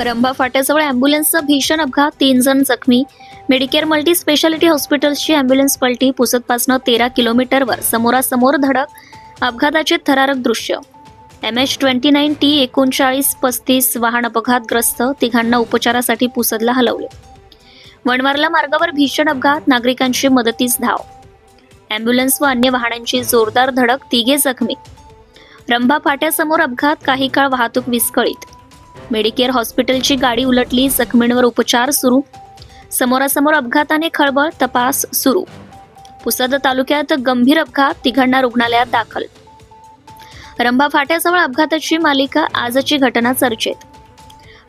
रंभा फाट्याजवळ अँब्युलन्सचा भीषण अपघात तीन जण जखमी. मेडिकेअर मल्टी स्पेशालिटी हॉस्पिटलची अँब्युलन्स पलटी पुसतपासनं तेरा किलोमीटरवर समोरासमोर धडक अपघाताचे थरारक दृश्य. M H twenty nine T एकोणचाळीस पस्तीस वाहन अपघातग्रस्त तिघांना उपचारासाठी पुसदला हलवले. वणवारला मार्गावर भीषण अपघात नागरिकांची मदतीस धाव. अँब्युलन्स व अन्य वाहनांची जोरदार धडक तिघे जखमी. रंभा फाट्यासमोर अपघात काही काळ वाहतूक विस्कळीत. मेडिकेअर हॉस्पिटलची गाडी उलटली जखमींवर उपचार सुरू. समोरासमोर अपघाताने खळबळ तपास सुरू. पुसद तालुक्यात गंभीर अपघात तिघांना रुग्णालयात दाखल. रंभा फाट्याजवळ अपघाताची मालिका आजची घटना चर्चेत.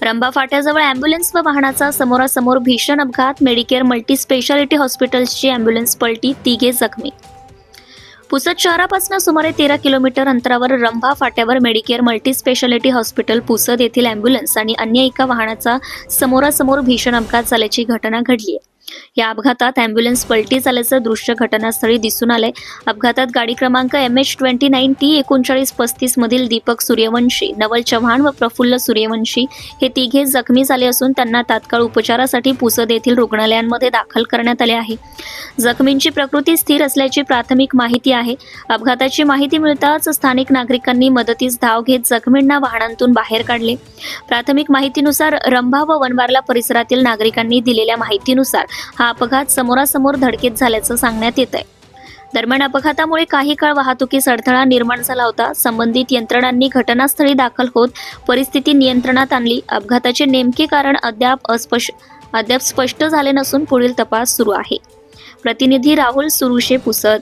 रंभा फाट्याजवळ अँब्युलन्स व वाहनाचा समोरासमोर भीषण अपघात मेडिकेअर मल्टी स्पेशालिटी हॉस्पिटल्सची अँब्युलन्स पलटी तिघे जखमी. पुसद शहरापासून सुमारे तेरा किलोमीटर अंतरावर Rambha फाट्यावर Medicare multi speciality hospital Pusad येथील अँब्युलन्स आणि अन्य एका वाहनाचा समोरासमोर भीषण अपघात झाल्याची घटना घडली आहे. या अपघातात अँब्युलन्स पलटी झाल्याचं दृश्य घटनास्थळी दिसून आलंय. अपघातात गाडी क्रमांक M H twenty nine T एकोणचाळीस पस्तीस मधील दीपक सूर्यवंशी नवल चव्हाण व प्रफुल्ल सूर्यवंशी हे तिघे जखमी झाले असून त्यांना तात्काळ उपचारासाठी पुसद येथील रुग्णालयांमध्ये दाखल करण्यात आले आहे. जखमींची प्रकृती स्थिर असल्याची प्राथमिक माहिती आहे. अपघाताची माहिती मिळताच स्थानिक नागरिकांनी मदतीस धाव घेत जखमींना वाहनांतून बाहेर काढले. प्राथमिक माहितीनुसार रंभा व वनवारला परिसरातील नागरिकांनी दिलेल्या माहितीनुसार हा हा अपघात समोरासमोर धडकेत झाल्याचं सांगण्यात येत आहे दरम्यान अपघातामुळे काही काळ वाहतुकीस अडथळा निर्माण झाला होता. संबंधित यंत्रणांनी घटनास्थळी दाखल होत परिस्थिती नियंत्रणात आणली. अपघाताचे नेमके कारण अद्याप अस्पष्ट अद्याप स्पष्ट झाले नसून पुढील तपास सुरू आहे. प्रतिनिधी राहुल सुरुशे पुसद.